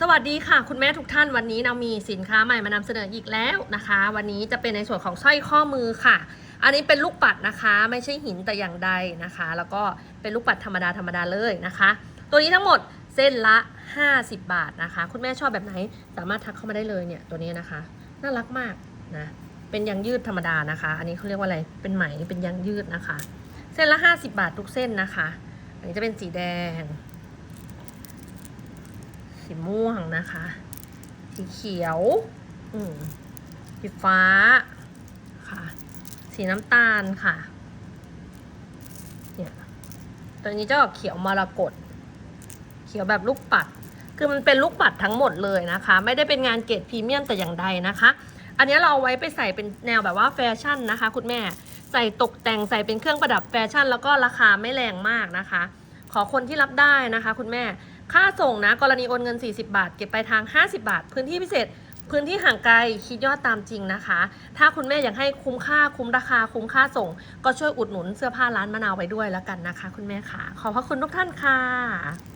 สวัสดีค่ะ คุณแม่ทุกท่านวันนี้เรามีสินค้าใหม่มานำเสนออีกแล้วนะคะ วันนี้จะเป็นในส่วนของสร้อยข้อมือค่ะ อันนี้เป็นลูกปัดนะคะ ไม่ใช่หินแต่อย่างใดนะคะ แล้วก็เป็นลูกปัดธรรมดาธรรมดาเลยนะคะ ตัวนี้ทั้งหมดเส้นละ 50 บาทนะคะ คุณแม่ชอบแบบไหนสามารถทักเข้ามาได้เลยเนี่ยตัวนี้นะคะ น่ารักมากนะเป็นยางยืดธรรมดานะคะ อันนี้เขาเรียกว่าอะไรเป็นไหมเป็นยางยืดนะคะ เส้นละ 50 บาททุกเส้นนะคะ อันนี้จะเป็นสีแดง สีม่วงนะคะ สีเขียว อืมสีฟ้า ค่ะ สีน้ำตาลค่ะ เนี่ย ตัวนี้จะออกเขียวมรกต เขียวแบบลูกปัด คือมันเป็นลูกปัดทั้งหมดเลยนะคะ ไม่ได้เป็นงานเกรดพรีเมียมแต่อย่างใดนะคะ อันนี้เราเอาไว้ไปใส่เป็นแนวแบบว่าแฟชั่นนะคะ คุณแม่ ใส่ตกแต่งใส่เป็นเครื่องประดับแฟชั่น แล้วก็ราคาไม่แรงมากนะคะ ขอคนที่รับได้นะคะ คุณแม่ ค่าส่งนะ กรณีโอนเงิน 40 บาท เก็บไปลายทาง 50 บาท พื้นที่พิเศษ พื้นที่ห่างไกลคิดยอดตามจริงนะคะ ถ้าคุณแม่อยากให้คุ้มค่าคุ้มราคา คุ้มค่าส่ง ก็ช่วยอุดหนุนเสื้อผ้าร้านมะนาวไว้ด้วยแล้วกันนะคะ คุณแม่ค่ะ ขอบพระคุณทุกท่านค่ะ